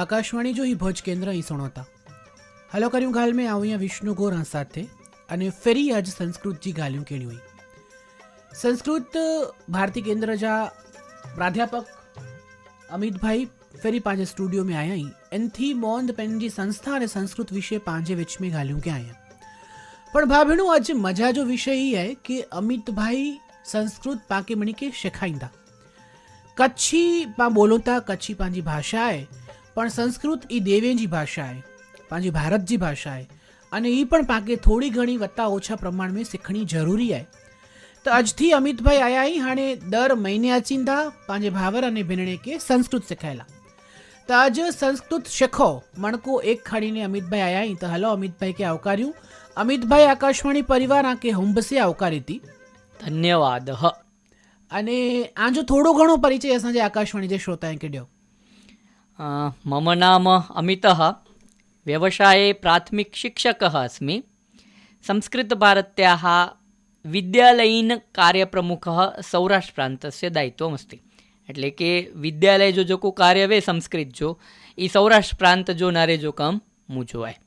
આકાશવાणी जो ही भोज केंद्र ही सुणोता हलो करियूं ॻाल्हि में आऊं या विष्णु गोरा સાથે અને ફરી આજ સંસ્કૃત જી ॻाल्हियूं कहिड़ियूं हुई સંસ્કૃત ભારતી કેન્દ્ર જા પ્રાધ્યાપક અમિતભાઈ ફરી पंहिंजे स्टूडियो में आया ही એનથી મોંદ पंहिंजी સંસ્થા અને સંસ્કૃત વિશે પાંજે વિચ में ॻाल्हियूं કે आया પણ ભાભીણું, આજે મજા જો વિષય એ आहे કે અમિતભાઈ સંસ્કૃત પાકે મणी के सेखारींदा કચ્છી પા બોલોતા, કચ્છી पंहिंजी ભાષા आहे પણ સંસ્કૃત એ દેવેજી ભાષા आहे पंहिंजी भारत जी भाषा आहे અને એ પણ પાકે થોડી ઘણી વત્ता ઓછા પ્રમાણ में सिखणी ज़रूरी आहे त अॼु अमित भाई आया ई हाणे दर महीने अचींदा पंहिंजे भावर अने भेनणे खे संस्कृत सेखाइला त अॼु संस्कृत શીખો મણકો એક ખણીને અમિતભાઈ આયા અહીં તો હલો અમિતભાઈ કે આવકાર્યું? અમિતભાઈ આકાશવાણી પરિવાર આ કે હુંબસે આવકારી હતી ધન્યવાદ અને આ જો થોડો ઘણો પરિચય અસાंजे આકાશવાણી જે શ્રોતાએ કઢियो मम नाम अमितः व्यवसाये प्राथमिकशिक्षकः अस्मि संस्कृतभारत्याः विद्यालयीन कार्यप्रमुखः सौराष्ट्रप्रान्तस्य दायित्वमस्ति એટલે કે વિદ્યાલય જો જો કો કાર્ય વે સંસ્કૃત જો એ સૌરાષ્ટ્ર પ્રાંત જો નારે જો કામ મૂજો આય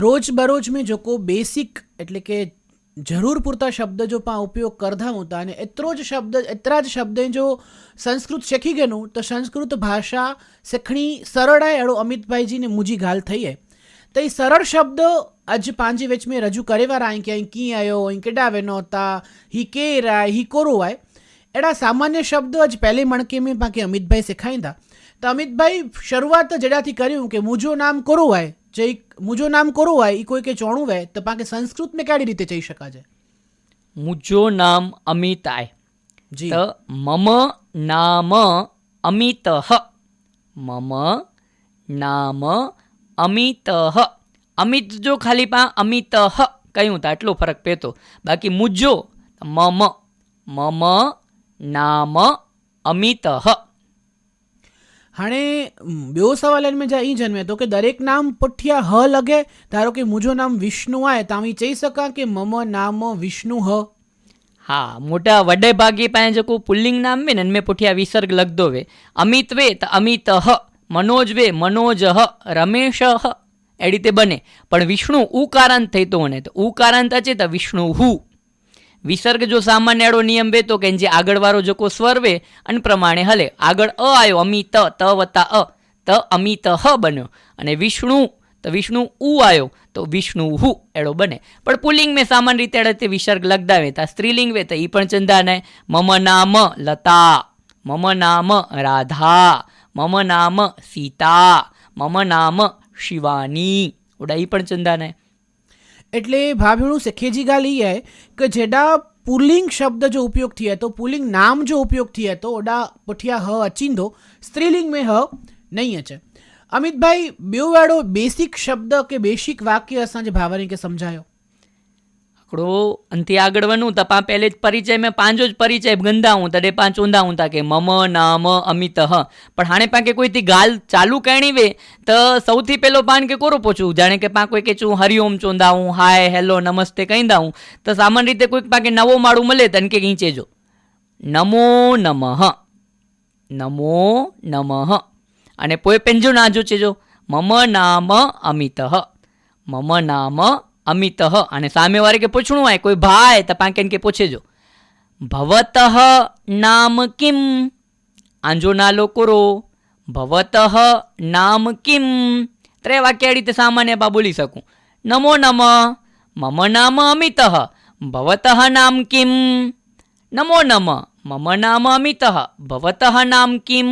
રોજ બરોજ મેં જો કો બેસિક એટલે કે જરૂર પૂરતા શબ્દ જો પા ઉપયોગ કરતા હોતા અને એટલો જ શબ્દ, એટલા જ શબ્દ જો સંસ્કૃત શીખી ગયેલું, તો સંસ્કૃત ભાષા શીખણી સરળ आहे अहिड़ो अमितભાઈજીને મુજી ગાલ થઈ હે તો એ સરળ શબ્દ અજ પાંજી વિચ મેં રજૂ કરેવાર આઈ કે અહીં કી આયો, અહીં કેડા વેનો હતા, હી કે રાય હી કોરો આય. એડા સામાન્ય શબ્દ અજ પહેલે મણકે મેં બાકી અમિતભાઈ શીખાઈંદા તો અમિતભાઈ શરૂઆત જડાથી કર્યું કે મુજો નામ કોરો આય. જે મુજો નામ કોરું હોય એ કોઈ કે ચોણું હોય તો પાકે સંસ્કૃત મેં કેવી રીતે જઈ શકા છે મુજો નામ અમિતાય. જી. મમ નામ અમિત મમ નામ અમિત અમિત જો ખાલી પા અમિત કહ્યું તા એટલો ફરક પેતો. બાકી મુજો મમ મમ નામ અમિત હાણે ॿियो सवाल हिन में जा ई जनमे थो की दरेक नाम पुठियां ह लॻे धारो की मुंहिंजो नाम विष्णु आहे तव्हां ही चई सघां की मम नाम विष्णु ह हा मोटा वॾे भाॻी पंहिंजो जेको पुल्लिंग नाम में न हिन में पुठियां विसर्ग लॻंदो वे अमित वे त अमित ह मनोज वे मनोज ह रमेश ह अहिड़ी ते बने પણ વિષ્ણુ ઉકારાંત થઈ તો ને તો ઉકારાંત અચે તો વિષ્ણુ હું વિસર્ગ જો સામાન્ય એડો નિયમ બે તો કે જે આગળવાળો જોકો સ્વર વે અને પ્રમાણે હલે. આગળ અ આવ્યો અમિત, ત વત્તા અ. ત અમિત હ બન્યો. અને વિષ્ણુ, તો વિષ્ણુ ઉ આવ્યો તો વિષ્ણુ હુ એડો બને. પણ પુલ્લિંગ મેં સામાન્ય રીતે એડે તે વિસર્ગ લગદાવે. તા સ્ત્રીલિંગ વે, તો એ પણ ચંદાને. મમ નામ લતા, મમ નામ રાધા, મમ નામ સીતા, મમ નામ શિવાની. ઓડા એ પણ ચંદાને. એટલે ભાભીણું સખેજી ગાલ એ કે જેડા પુલિંગ શબ્દ જો ઉપયોગથી હતો પુલિંગ નામ જો ઉપયોગથી હતો ઓડા પઠિયા હ અચિંદો, સ્ત્રીલિંગ મેં હ નહીં અચે. અમિતભાઈ બેવાળો બેસિક શબ્દ કે બેસિક વાક્ય અસાંજે ભાવાને કે સમજાયો? थोड़ो अंति आगड़ वनूं त पाण पहले ज परिचय में पंहिंजो ज परिचय गंदा हूं तॾहिं पाण चवंदा हूं था की मम नाम अमित ह पर हाणे पाण खे कोई थी ॻाल्हि चालू करणी वे त सौथी पहिलो पाण खे कोरो पहुचूं ॼाणे की पाण कोई के चऊं हरिओम चवंदा हूं हाय हेलो नमस्ते कंदा हूं त सामान्य रीते कोई पाण खे नवो माण्हू मिले त हिनखे ईअं चइजो नमो नमः नमो नमः અને પોએ पंहिंजो नाजो चइजो मम नाम अमित मम नाम અમિત અને સામેવાળે કે પૂછણું હોય, કોઈ ભાઈ, તો પાંકે કે પૂછેજો. ભવત નામ કિમ? આંજો નાલો કોરો ભવત નામ કિમ? ત્રે વાક્ય રીતે સામાન્ય બા બોલી શકું. નમો નમ, મમ નામ અમિત, ભવત નામ કિમ? નમો નમ, મમ નામ અમિત, ભવત નામ કિમ?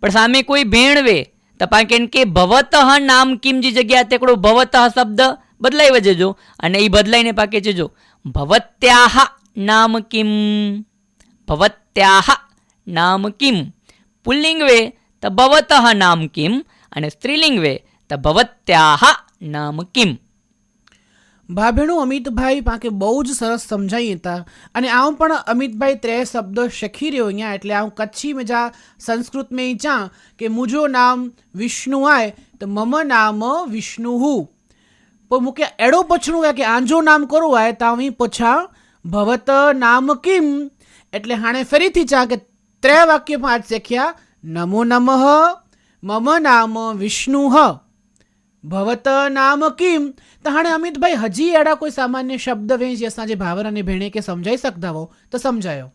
પણ સામે કોઈ ભેણવે તો પાંકે કે ભવત નામ કિમ જે જગ્યા તેકડો ભવત શબ્દ બદલાઈ વજેજો અને એ બદલાઈને પાકે જજો જો. ભવત્યાહ નામ કિમ. ભવત્યાહ નામ કિમ. પુલ્લિંગ વે ત ભવતઃ નામ કિમ અને સ્ત્રીલિંગ વે ત ભવત્યાહ નામ કિમ. ભાભેણું અમિતભાઈ પાકે બહુ જ સરસ સમજાઈ હતા. અને આમ પણ અમિતભાઈ ત્રે શબ્દો શીખી રહ્યો અહીંયા એટલે આવું કચ્છી મજા સંસ્કૃત મેં ચા કે મુજો નામ વિષ્ણુ આય તો મમ નામ વિષ્ણુ હું पोइ मूंखे ಮುಖ್ಯ ಎಡೋ आहे ಯಾಕೆ ಆಂಜೋ ನಾಮ ಕರೋ ಆಯ ತಾವಿ ಪುಛ ಭವತ ನಾಮ ಕಿಂ એટલે હાણે ફરીથી ચા કે ત્રે વાક્ય પાંચ શીખ્યા, નમો નમઃ, મમ નામ વિષ્ણુ. ભવત નામ કિમ. તો હાણે અમિતભાઈ, હજી એડા કોઈ સામાન્ય શબ્દ વેચ અસાંજે ભાવર અને ભેણે કે સમજાઈ શકતા હો તો સમજાયો.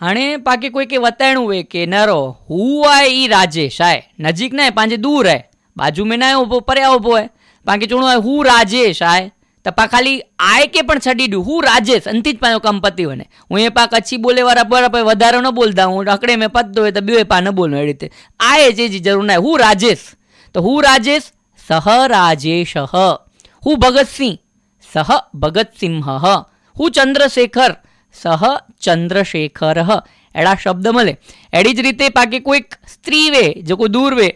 હાણે પાકે કોઈ કે વતાણું હોય કે નરો, હું આય ઈ રાજેશ, આય. નજીક ના પાંજે દૂર આય બાજુ મેં ના ઊભો પર્યા ઊભો હોય. પાકે ચૂણું હું રાજેશ, આય. તો પા ખાલી આય કે પણ છડી દઉં. હું રાજેશ અંતિ જ પાયો કંપતિ પતી હોય ને હું એ પા કચ્છી બોલે વાળા બરાબર વધારે ન બોલતા. હું અકડે મેં પતતો હોય તો બે પા ન બોલું એ રીતે. આય જે જરૂર ના હું રાજેશ. તો હું રાજેશ, સહ રાજેશ. હું ભગતસિંહ સહ ભગતસિંહ હું ચંદ્રશેખર, સહ ચંદ્રશેખર. એડા શબ્દ મળે. એડી જ રીતે પાકે કોઈક સ્ત્રી વે, જો કોઈ દૂર વે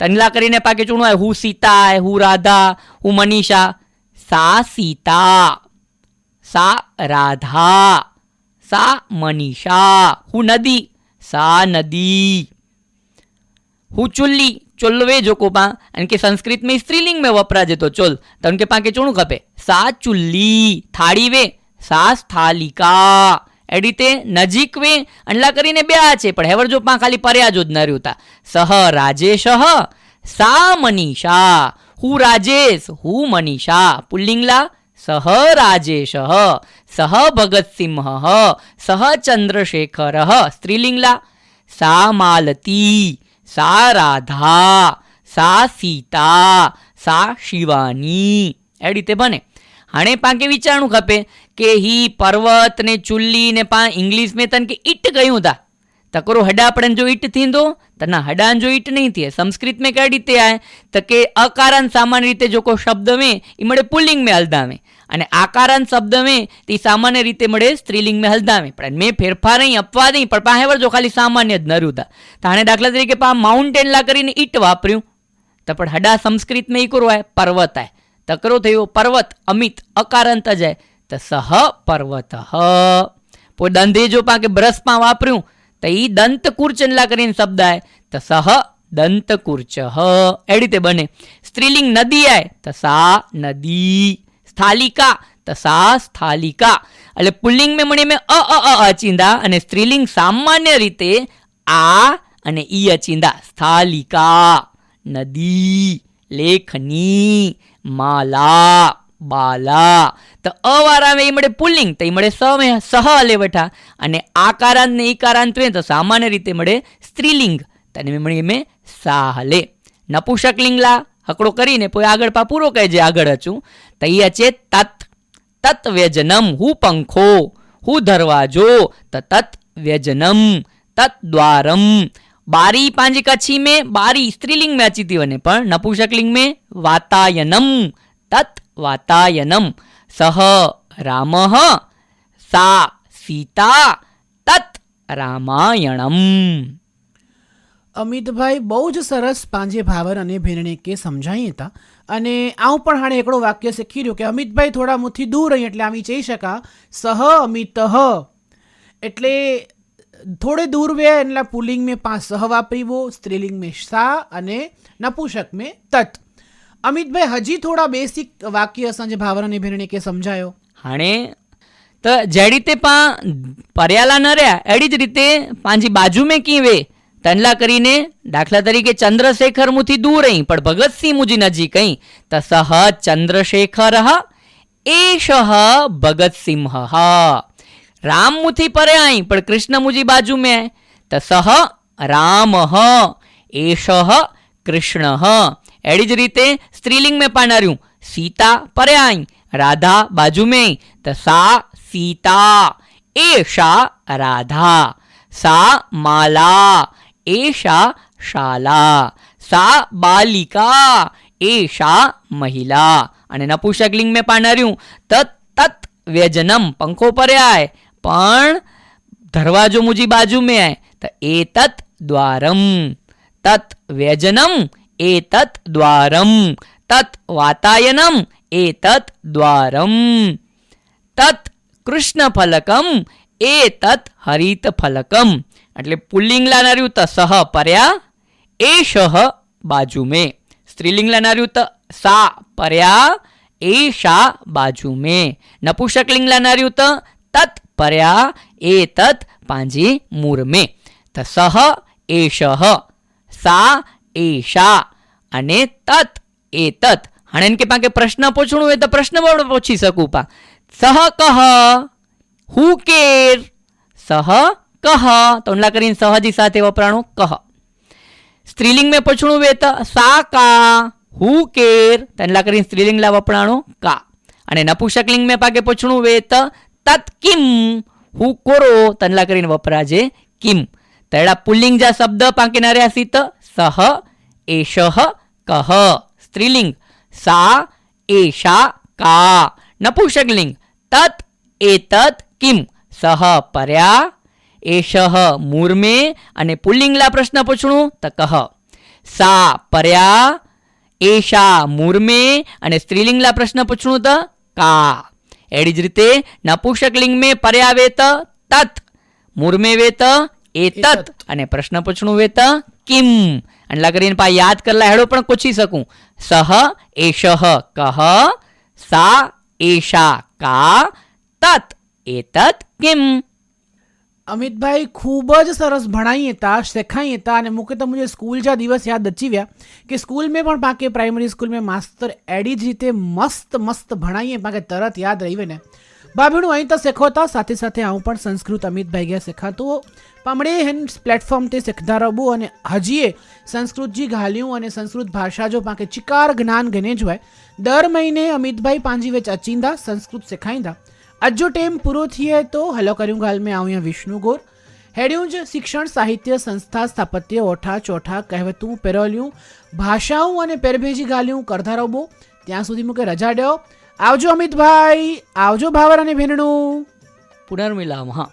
તનલા કરીને પાકે ચૂણું હોય હું સીતા હું રાધા હું મનીષા સા સીતા સા રાધા સા મનીષા હું નદી સા નદી હું ચુલ્લી ચુલ્લવે જો કોપા અને કે સંસ્કૃત में स्त्रीलिंग में वपराजे तो चोल तो उनके पाके चूणू खपे सा चुल्ली થાળી વે સા સ્થાલિકા એ નજીકવે નજીક અંડલા કરીને બે આ છે, પણ હેવર પા ખાલી પર્યા જો ન રહ્યું તા સહ રાજેશ સા મનીષા. હું રાજેશ, હું મનીષા. પુલ્લિંગલા, સહ રાજેશ સહ ભગતસિંહ સહ ચંદ્રશેખર સ્ત્રીલિંગલા. સા માલતી, સા રાધા, સા સીતા, સા શિવાની. એ રીતે બને. હાણે પાંકે વિચારણું ખપે કે હી પર્વત ને ચુલ્લી ને પા ઇંગ્લિશ में તન કે ઈટ કયું था तकरो हडापड़न जो ईट थींदो त न हडान जो ईट नहीं थिए संस्कृत में कई रीते आए त के अकारण सामान्य રીતે જો કોઈ શબ્દ में એ મળે પુલ્લિંગ में હલદાવે અને આકારણ શબ્દ में તે સામાન્ય રીતે મળે સ્ત્રીલિંગ में હલદાવે પણ મેં ફેરફાર અહીં અપવાદ નહીં પણ પાસે જો ખાલી સામાન્ય જ નર્યું હતા તો આને દાખલા તરીકે પા માઉન્ટેન લા કરીને ઈટ વાપર્યું તો પણ હડા સંસ્કૃત में ઈ કરવાય પર્વત આય તકરો થયો, પર્વત અમિત, અકારંત જાય. તો સહ પર્વત પો દંધે જો પાકે બ્રસમાં વાપર્યું, તો એ દંત કુર્ચનલા કરીને શબ્દ આય તો સહ દંત કુર્ચ એ રીતે બને. સ્ત્રીલિંગ નદી આય, તો સા નદી. સ્થાલિકા, તો સા સ્થાલિકા. એટલે પુલ્લિંગ મેં મણી મેં અ અ અચિંદા અને સ્ત્રીલિંગ સામાન્ય રીતે આ અને ઈ અચિંદા સ્થાલિકા, નદી, લેખની. માલા, બાલા. તો અવારા એ મળે પુલ્લિંગ તો એ મળે સ મે સહ અલે વઠા અને આકારાંત ને ઈકારાંત વે તો સામાન્ય રીતે મળે સ્ત્રીલિંગ. તને મળી મેં સાહલે. નપુષકલિંગલા હકડો કરીને પોઈ આગળ પા પૂરો કહે જે આગળ હચું. તો છે તત તત વ્યજનમ હું પંખો, હું દરવાજો. તો તત વ્યજનમ તત દ્વારમ બારી પાંજી કચ્છી में बारी स्त्रीलिंग में अची थी वञे પણ नपुंसकलिंग में वातायनम तत् वातायनम सह रामः सा सीता तत् રામાયણમ અમિતભાઈ બહુ જ સરસ પાંજે ભાવર અને ભેરણે કે સમજાઈ હતા અને આવું પણ હાણે એકડો વાક્ય શીખી રહ્યો કે અમિતભાઈ થોડા મુથી દૂર અહીં એટલે આવી જઈ શકા સહ અમિત એટલે થોડે દૂર વે એટલે પુલિંગ મેં પાંચ સહ વાપરીવો સ્ત્રીલિંગ મેં સા અને નપુષક મેં તત. અમિતભાઈ, હજી થોડા બેસિક વાક્ય સાંજે ભાવર અને ભેરણે કે સમજાયો? હાણે? તો જે રીતે પા પર્યાલા ન રહ્યા, એડી જ રીતે પાંજી બાજુ મેં કીવે તનલા કરીને દાખલા તરીકે ચંદ્રશેખર મુથી દૂર અહીં, પણ ભગતસિંહ મુજી નજીક અહીં. તો સહ ચંદ્રશેખર એષ ભગતસિંહ રામ મુથી પરે આઈ, પણ કૃષ્ણ મુજી બાજુ મેં તસહ રામ એષ કૃષ્ણ એડી જ રીતે સ્ત્રીલિંગ મેં પાનાર્યું. સીતા પરે આઈ, રાધા બાજુ મેં તસા સીતા એષા રાધા. સા, માલા એષા શાલા. સા, બાલિકા એષા મહિલા. અને નપુષકલિંગ મેં પાનાર્યું. તત તત વ્યજનમ, પંખો પર્યાય પણ દરવાજો મુજી બાજુ મેં આય, તો એ તત દ્વારમ. તત વ્યજનમ, એ તત દ્વારમ. તત વાતાયનમ એતત દ્વારમ. તત કૃષ્ણ ફલકમ એતત હરિત ફલકમ એટલે પુલ્લિંગ લાનાર્યું ત સહ પર્યા એષ બાજુ મેં. સ્ત્રીલિંગ લાનાર્યું ત સા પર્યા એષા બાજુ મેં. નપુષકલિંગ લાનાર્યું ત તત પર્યા એતત પાંજી મૂર મેં ત સહ એષ સા એશા અને તત એ તત એમ કે પાંકે પ્રશ્ન પૂછણું હોય તો પ્રશ્ન પણ પૂછી શકું પા સહ કહ હુ કેર સહ કહ તો ઉનલા કરીને સહજી સાથે વપરાણું કહ સ્ત્રીલિંગ મેં પૂછણું વેત તો સા કા હુ કેર તનલા કરીને સ્ત્રીલિંગ લા વપરાણું કા અને નપુષકલિંગ મેં પાકે પૂછણું વેત તો તત કિમ? હુ કોરો? તનલા કરીને વપરાજે. કિમ. તળા પુલ્લિંગ જા શબ્દ પાકે નર્યા સીત સહ એષઃ કહ. સ્ત્રીલિંગ. સા એષા કા. નપુંસકલિંગ. તત એતત કિમ. સહ, પર્યા. એષઃ મૂર્મે. અને પુલ્લિંગલા પ્રશ્ન પૂછણું તો કહ. સા, પર્યા. એશા, મૂર્મે. અને સ્ત્રીલિંગલા પ્રશ્ન પૂછણું તો કા. એડી જ રીતે નપુંસકલિંગ મેં પર્યાવેત તત મૂર્મે વેત એતત. અને પ્રશ્ન પૂછણું વેત કિમ. અંડલા કરીને પા યાદ કરલા હેડો પણ પૂછી શકું. સહ એષહ કહ સા એશા કા તત એતત કિમ. અમિતભાઈ ખૂબ જ સરસ ભણાઈ હતા, શેખાઈ હતા અને મુખ્ય તો મુજે સ્કૂલ જા દિવસ યાદ અચી ગયા કે સ્કૂલ મેં પણ પાકે પ્રાઇમરી સ્કૂલ મેં માસ્તર એડી જ રીતે મસ્ત મસ્ત ભણાઈએ પાકે તરત યાદ રહી ને. ભાભીણું અહીં તો શીખવતા સાથે સાથે હું પણ સંસ્કૃત અમિતભાઈ ગયા શીખાતું પમણે હેન પ્લેટફોર્મથી શીખતા રહું અને હજીએ સંસ્કૃતજી ઘાલ્યું અને સંસ્કૃત ભાષા જો પાકે ચિકાર જ્ઞાન ગને જ હોય દર મહિને અમિતભાઈ પાંજી વેચ અચીંદા સંસ્કૃત શીખાઈંદા. अॼु जो टेम पूरो थिए तो हलो करियूं ॻाल्हि में आऊं विष्णु गोर हेड़ियूं ज शिक्षण साहित्य संस्था स्थापत्य ओठा ચોઠા કહેવતું પેરોલિયું ભાષાઓ અને પેરભેજી ગાલ્યું કરતા રહો ત્યાં સુધી મૂકે રજા દ્યો આવજો અમિતભાઈ આવજો ભાવર અને ભેનણું પુનર્મિલામ હા